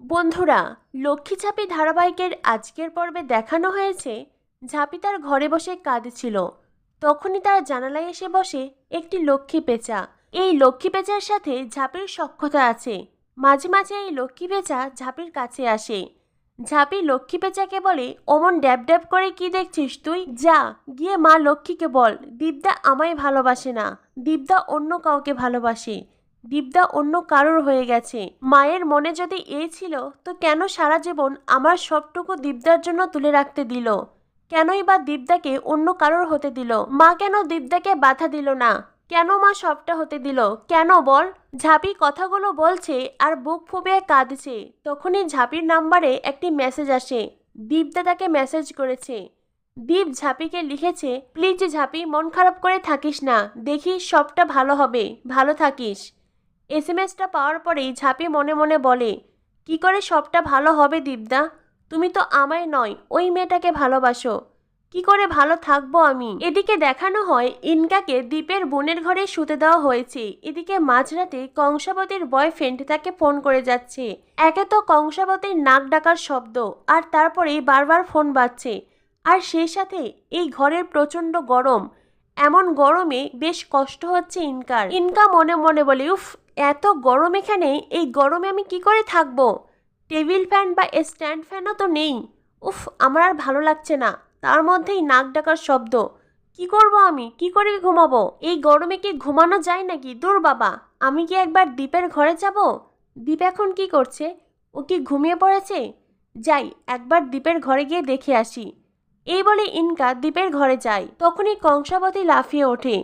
বন্ধুরা, লক্ষ্মী ঝাঁপি ধারাবাহিকের আজকের পর্বে দেখানো হয়েছে, ঝাঁপি তার ঘরে বসে কাঁদছিল। তখনই তার জানালায় এসে বসে একটি লক্ষ্মী পেঁচা। এই লক্ষ্মী পেঁচার সাথে ঝাঁপির সখ্যতা আছে। মাঝে মাঝে এই লক্ষ্মী পেঁচা ঝাঁপির কাছে আসে। ঝাঁপি লক্ষ্মী পেঁচাকে বলে, অমন ড্যাব ড্যাব করে কি দেখছিস তুই? যা, গিয়ে মা লক্ষ্মীকে বল। দীপদা আমায় ভালোবাসে না। দীপদা অন্য কাউকে ভালোবাসে। দীপদা অন্য কারোর হয়ে গেছে। মায়ের মনে যদি এ ছিল, তো কেন সারা জীবন আমার সবটুকু দীপদার জন্য তুলে রাখতে দিল? কেনই বা দীপদাকে অন্য কারোর হতে দিল? মা কেন দীপদাকে বাধা দিল না? কেন মা সবটা হতে দিল? কেন বল? ঝাঁপি কথাগুলো বলছে আর বুক ফুপিয়ে কাঁদছে। তখনই ঝাঁপির নাম্বারে একটি মেসেজ আসে। দীপদা তাকে মেসেজ করেছে। দীপ ঝাঁপিকে লিখেছে, প্লিজ ঝাঁপি, মন খারাপ করে থাকিস না। দেখি সবটা ভালো হবে। ভালো থাকিস। এস এম এসটা পাওয়ার পরেই ঝাঁপি মনে মনে বলে, কি করে সবটা ভালো হবে দীপদা? তুমি তো আমায় নয়, ওই মেয়েটাকে ভালোবাসো। কি করে ভালো থাকব আমি? এদিকে দেখানো হয় ইনকাকে দ্বীপের বোনের ঘরে শুতে দেওয়া হয়েছে। এদিকে মাঝরাতে কংসাবতীর বয়ফ্রেন্ড তাকে ফোন করে যাচ্ছে। একে তো কংসাবতীর নাক ডাকার শব্দ, আর তারপরেই বারবার ফোন বাজছে। আর সেই সাথে এই ঘরের প্রচণ্ড গরম। এমন গরমে বেশ কষ্ট হচ্ছে ইনকার। ইনকা মনে মনে বলে, উফ এত গরম এখানে, এই গরমে আমি কি করে থাকব? টেবিল ফ্যান বা স্ট্যান্ড ফ্যানও তো নেই। উফ, আমার আর ভালো লাগছে না। তার মধ্যেই নাক ডাকার শব্দ। কি করব আমি? কি করে ঘুমাবো? এই গরমে কি ঘুমানো যায় নাকি? দূর বাবা, আমি কি একবার দ্বীপের ঘরে যাব? দ্বীপ এখন কি করছে? ও কি ঘুমিয়ে পড়েছে? যাই, একবার দ্বীপের ঘরে গিয়ে দেখে আসি। এই বলে ইনকা দ্বীপের ঘরে যায়। তখনই কংসাবতী লাফিয়ে ওঠে।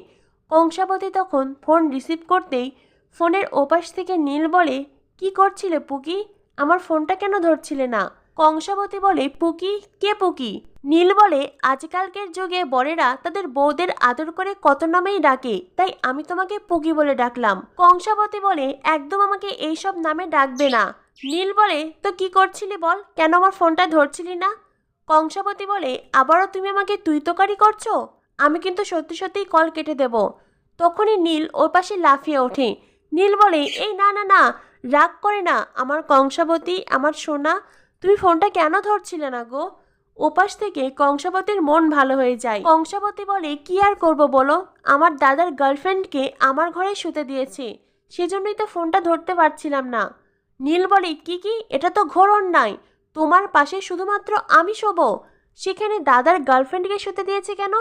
কংসাবতী তখন ফোন রিসিভ করতেই ফোনের ওপাশ থেকে নীল বলে, কি করছিলে পুকি? আমার ফোনটা কেন ধরছিলে না? কংসাবতী বলে, পুকি? কে পুকি? নীল বলে, আজকালকের যুগে বরেরা তাদের বউদের আদর করে কত নামেই ডাকে, তাই আমি তোমাকে পুকি বলে ডাকলাম। কংসাবতী বলে, একদম আমাকে এইসব নামে ডাকবে না। নীল বলে, তো কি করছিলি বল? কেন আমার ফোনটা ধরছিলি না? কংসাবতী বলে, আবারও তুমি আমাকে তুই তোকারি করছ? আমি কিন্তু সত্যি সত্যিই কল কেটে দেব। তখনই নীল ওর পাশে লাফিয়ে ওঠে। নীল বলে, এই না না না, রাগ করে না। আমার কংসাবতী, আমার সোনা, তুমি ফোনটা কেন ধরছিলে না গো? ওপাশ থেকে কংসাবতীর মন ভালো হয়ে যায়। কংসাবতী বলে, কি আর করব বলো? আমার দাদার গার্লফ্রেন্ডকে আমার ঘরে শুতে দিয়েছে। সেজন্যই তো ফোনটা ধরতে পারছিলাম না। নীল বলে, কি কি? এটা তো ঘোর অন্যায়। তোমার পাশে শুধুমাত্র আমি শোবো। সেখানে দাদার গার্লফ্রেন্ডকে শুতে দিয়েছে কেন?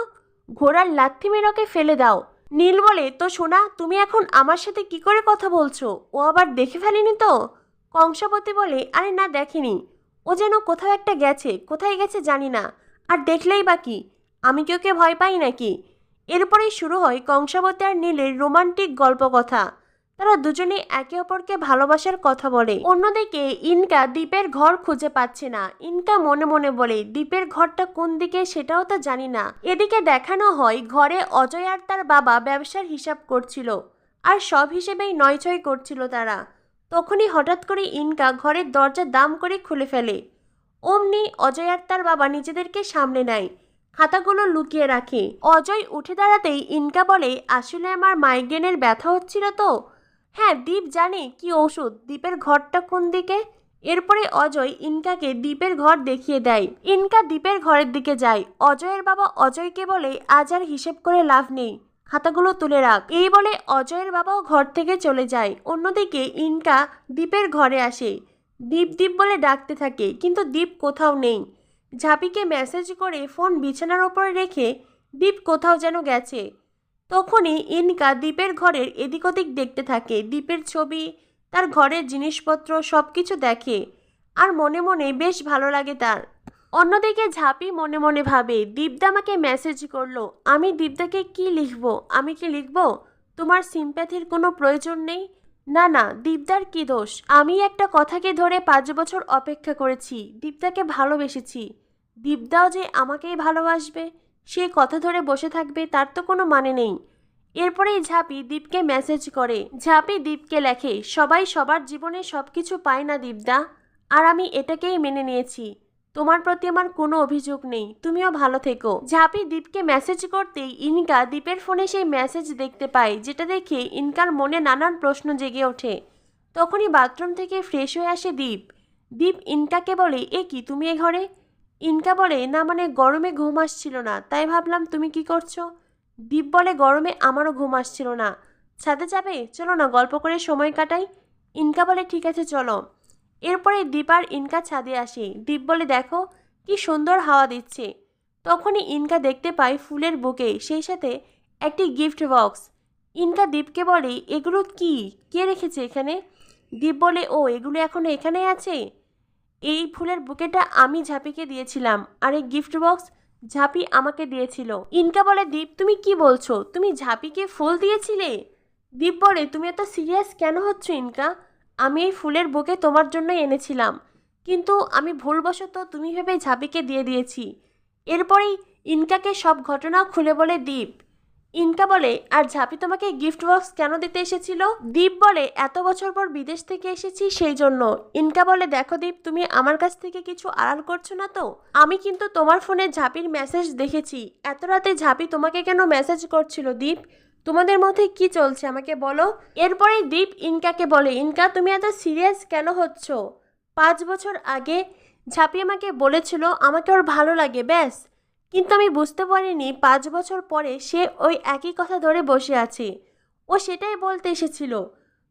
ঘোড়ার লাথি মেরকে ফেলে দাও। নীল বলে, তো সোনা, তুমি এখন আমার সাথে কি করে কথা বলছো? ও আবার দেখে ফেলেনি তো? কংসাবতী বলে, আরে না, দেখেনি। ও যেন কোথাও একটা গেছে, কোথায় গেছে জানি না। আর দেখলেই বা কি? আমি কি ওকে ভয় পাই নাকি? এরপরেই শুরু হয় কংসাবতী আর নীলের রোমান্টিক গল্প কথা তারা দুজনেই একে অপরকে ভালোবাসার কথা বলে। অন্যদিকে ইনকা দ্বীপের ঘর খুঁজে পাচ্ছে না। ইনকা মনে মনে বলে, দ্বীপের ঘরটা কোন দিকে সেটাও তো জানি না। এদিকে দেখানো হয়, ঘরে অজয় আর তার বাবা ব্যবসার হিসাব করছিল। আর সব হিসেবেই নয়ছয় করছিল তারা। তখনই হঠাৎ করে ইনকা ঘরের দরজা দাম করে খুলে ফেলে। অমনি অজয় আর তার বাবা নিজেদেরকে সামনে নেয়, খাতাগুলো লুকিয়ে রাখে। অজয় উঠে দাঁড়াতেই ইনকা বলে, আসলে আমার মাইগ্রেনের ব্যথা হচ্ছিল তো? হ্যাঁ দীপ জানে কি ওষুধ দ্বীপের ঘরটা কোন দিকে? এরপরে অজয় ইনকাকে দ্বীপের ঘর দেখিয়ে দেয়। ইনকা দ্বীপের ঘরের দিকে যায়। অজয়ের বাবা অজয়কে বলে, আজ আর হিসেব করে লাভ নেই। খাতাগুলো তুলে রাখ। এই বলে অজয়ের বাবাও ঘর থেকে চলে যায়। অন্যদিকে ইনকা দ্বীপের ঘরে আসে। দীপ দ্বীপ বলে ডাকতে থাকে, কিন্তু দীপ কোথাও নেই। ঝাঁপিকে মেসেজ করে ফোন বিছানার ওপরে রেখে দীপ কোথাও যেন গেছে। তখনই ইনকা দ্বীপের ঘরের এদিক ওদিক দেখতে থাকে। দ্বীপের ছবি, তার ঘরের জিনিসপত্র সব কিছু দেখে আর মনে মনে বেশ ভালো লাগে তার। অন্যদিকে ঝাঁপি মনে মনে ভাবে দীপদা আমাকে মেসেজ করল, আমি দীপদাকে কি লিখব? আমি কি লিখব? তোমার সিম্প্যাথির কোনো প্রয়োজন নেই? না না দীপদার কি দোষ? আমি একটা কথাকে ধরে পাঁচ বছর অপেক্ষা করেছি দীপদাকে ভালোবেসেছি। দীপদাও যে আমাকেই ভালোবাসবে। সে কথা ধরে বসে থাকবে, তার তো কোনো মানে নেই। এরপরেই ঝাঁপি দীপকে মেসেজ করে। ঝাঁপি দীপকে লেখে, সবাই সবার জীবনে সব কিছু পায় না দীপদা। আর আমি এটাকেই মেনে নিয়েছি। তোমার প্রতি আমার কোনো অভিযোগ নেই। তুমিও ভালো থেকো। ঝাঁপি দীপকে মেসেজ করতেই ইনকা দীপের ফোনে সেই মেসেজ দেখতে পায়, যেটা দেখে ইনকার মনে নানান প্রশ্ন জেগে ওঠে। তখনই বাথরুম থেকে ফ্রেশ হয়ে আসে দীপ। দীপ ইনকাকে বলে, এ কি, তুমি এ ঘরে? ইনকা বলে, না মানে গরমে ঘুম আসছিল না। তাই ভাবলাম, তুমি কি করছ? দীপ বলে, গরমে আমারও ঘুম আসছিল না। ছাদে যাবে? চলো না, গল্প করে সময় কাটাই। ইনকা বলে, ঠিক আছে, চলো। এরপরে দীপ আর ইনকা ছাদে আসে। দীপ বলে, দেখো, কি সুন্দর হাওয়া দিচ্ছে। তখনই ইনকা দেখতে পায় ফুলের বুকে সেই সাথে একটি গিফট বক্স। ইনকা দীপকে বলে, এগুলো কি? কে রেখেছে এখানে? দীপ বলে, ও, এগুলো এখনও এখানে আছে? এই ফুলের বুকেটা আমি ঝাপিকে দিয়েছিলাম আর এই গিফট বক্স ঝাপি আমাকে দিয়েছিল। ইনকা বলে, দীপ, তুমি কি বলছো? তুমি ঝাপিকে ফুল দিয়েছিলে? দীপ বলে, তুমি এত সিরিয়াস কেন হচ্ছ ইনকা? আমি এই ফুলের বুকে তোমার জন্যই এনেছিলাম। কিন্তু আমি ভুলবশত তুমি ভেবে ঝাপিকে দিয়ে দিয়েছি। এরপরেই ইনকাকে সব ঘটনা খুলে বলে, দীপ ইনকা বলে, আর ঝাপি তোমাকে গিফট বক্স কেন দিতে এসেছিল? দীপ বলে, এত বছর পর বিদেশ থেকে এসেছি সেই জন্য। ইনকা বলে, দেখো দীপ, তুমি আমার কাছ থেকে কিছু আড়াল করছ না তো? আমি কিন্তু তোমার ফোনে ঝাপির মেসেজ দেখেছি। এত রাতে ঝাপি তোমাকে কেন মেসেজ করছিল, দীপ? তোমাদের মধ্যে কি চলছে, আমাকে বলো? এরপরে দীপ ইনকাকে বলে, ইনকা, তুমি এত সিরিয়াস কেন হচ্ছ? পাঁচ বছর আগে ঝাপি আমাকে বলেছিল, আমাকে ওর ভালো লাগে, ব্যাস। কিন্তু আমি বুঝতে পারিনি পাঁচ বছর পরে সে ওই একই কথা ধরে বসে আছে। ও সেটাই বলতে এসেছিল।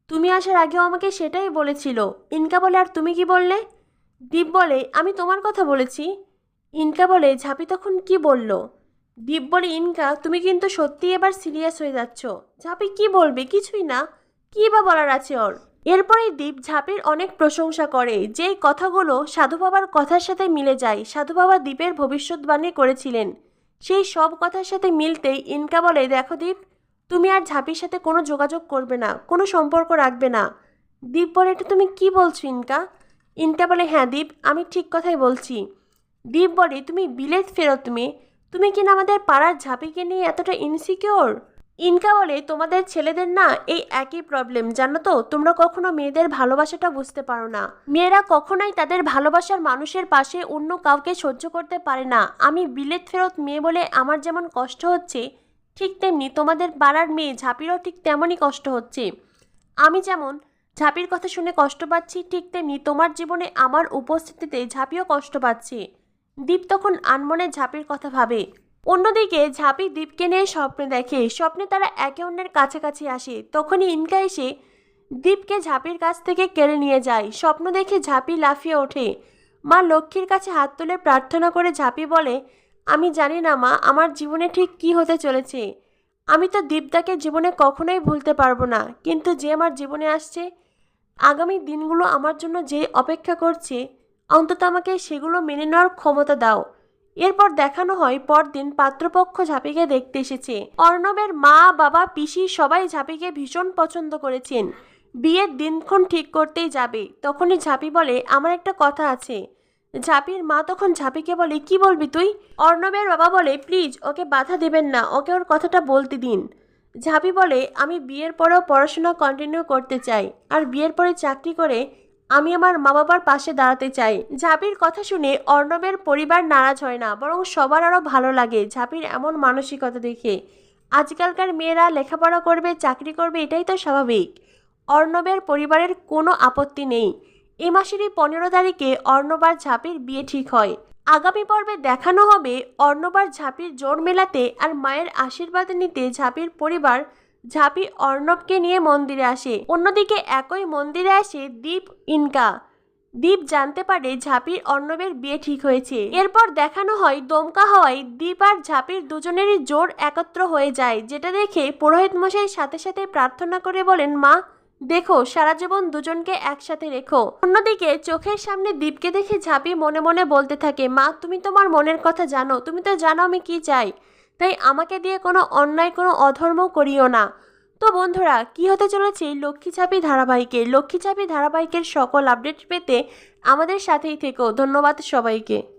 তুমি আসার আগেও আমাকে সেটাই বলেছিল। ইনকা বলে, আর তুমি কি বললে? দীপ বলে, আমি তোমার কথা বলেছি। ইনকা বলে, ঝাপি তখন কি বলল? দীপ বলে, ইনকা, তুমি কিন্তু সত্যি এবার সিরিয়াস হয়ে যাচ্ছ। ঝাপি, কি বলবে? কিছুই না। কি বা বলার আছে ওর? এরপরেই দীপ ঝাপির অনেক প্রশংসা করে। যেই কথাগুলো সাধু বাবার কথার সাথে মিলে যায়, সাধু বাবা দীপের ভবিষ্যৎবাণী করেছিলেন। সেই সব কথার সাথে মিলতেই ইনকা বলে, দেখো দীপ, তুমি আর ঝাপির সাথে কোনো যোগাযোগ করবে না, কোনো সম্পর্ক রাখবে না। দীপ বলে, এটা তুমি কি বলছো ইনকা? ইনকা বলে হ্যাঁ দীপ, আমি ঠিক কথাই বলছি। দীপ বলে, তুমি বিলেত ফেরত মেয়ে তুমি কিনা আমাদের পাড়ার ঝাপিকে নিয়ে এতটা ইনসিকিওর ইনকা বলে তোমাদের ছেলেদের না এই একই প্রবলেম জানো তো? তোমরা কখনো মেয়েদের ভালোবাসাটা বুঝতে পারো না। মেয়েরা কখনোই তাদের ভালোবাসার মানুষের পাশে অন্য কাউকে সহ্য করতে পারে না। আমি বিলেত ফেরত মেয়ে বলে আমার যেমন কষ্ট হচ্ছে, ঠিক তেমনি তোমাদের পাড়ার মেয়ে ঝাঁপিরও ঠিক তেমনই কষ্ট হচ্ছে। আমি যেমন ঝাঁপির কথা শুনে কষ্ট পাচ্ছি, ঠিক তেমনি তোমার জীবনে আমার উপস্থিতিতে ঝাঁপিও কষ্ট পাচ্ছে। দীপ তখন আনমনে ঝাঁপির কথা ভাবে। অন্যদিকে ঝাঁপি দীপকে নিয়ে স্বপ্নে দেখে, স্বপ্নে তারা একে অন্যের কাছাকাছি আসে। তখনই ইনকা এসে দীপকে ঝাঁপির কাছ থেকে কেড়ে নিয়ে যায়। স্বপ্ন দেখে ঝাঁপি লাফিয়ে ওঠে। মা লক্ষ্মীর কাছে হাত তুলে প্রার্থনা করে ঝাঁপি বলে, আমি জানি না মা, আমার জীবনে ঠিক কি হতে চলেছে। আমি তো দীপদাকে জীবনে কখনোই ভুলতে পারব না, কিন্তু যে আমার জীবনে আসছে, আগামী দিনগুলো আমার জন্য যে অপেক্ষা করছে, অন্তত আমাকে সেগুলো মেনে নেওয়ার ক্ষমতা দাও। এরপর দেখানো হয় পরদিন পাত্রপক্ষ ঝাঁপিকে দেখতে এসেছে। অর্ণবের মা, বাবা, পিসি সবাই ঝাঁপিকে ভীষণ পছন্দ করেছেন। বিয়ের দিনক্ষণ ঠিক করতেই যাবে। তখনই ঝাঁপি বলে, আমার একটা কথা আছে। ঝাঁপির মা তখন ঝাঁপিকে বলে, কি বলবি তুই? অর্ণবের বাবা বলে, প্লিজ, ওকে বাধা দেবেন না, ওকে ওর কথাটা বলতে দিন। ঝাঁপি বলে, আমি বিয়ের পরেও পড়াশোনা কন্টিনিউ করতে চাই, আর বিয়ের পরে চাকরি করে আমি আমার মা বাবার পাশে দাঁড়াতে চাই। ঝাঁপির কথা শুনে অর্ণবের পরিবার নারাজ হয় না, বরং সবার আরও ভালো লাগে ঝাঁপির এমন মানসিকতা দেখে। আজকালকার মেয়েরা লেখাপড়া করবে, চাকরি করবে, এটাই তো স্বাভাবিক। অর্ণবের পরিবারের কোনো আপত্তি নেই। এ মাসেরই পনেরো তারিখে অর্ণবার ঝাঁপির বিয়ে ঠিক হয়। আগামী পর্বে দেখানো হবে অর্ণবার ঝাঁপির জোর মেলাতে আর মায়ের আশীর্বাদ নিতে ঝাঁপির পরিবার ঝাঁপি অর্ণবকে নিয়ে মন্দিরে আসে। অন্যদিকে একই মন্দিরে আসে দীপ ইনকা। দীপ জানতে পারে ঝাঁপির অর্ণবের বিয়ে ঠিক হয়েছে। এরপর দেখানো হয় দমকা হওয়ায় দীপ আর ঝাঁপির দুজনেরই জোর একত্র হয়ে যায়, যেটা দেখে পুরোহিত মশাই সাথে সাথে প্রার্থনা করে বলেন, মা, দেখো, সারা জীবন দুজনকে একসাথে রেখো। অন্যদিকে চোখের সামনে দীপকে দেখে ঝাঁপি মনে মনে বলতে থাকে, মা, তুমি তোমার মনের কথা জানো, তুমি তো জানো আমি কি চাই। তাই আমাকে দিয়ে কোনো অন্যায়, কোনো অধর্ম করিও না। তো বন্ধুরা, কি হতে চলেছে? লক্ষ্মী চাপি ধারাবাহিকে লক্ষ্মী চাপি ধারাবাহিকের সকল আপডেট পেতে আমাদের সাথেই থেকো। ধন্যবাদ সবাইকে।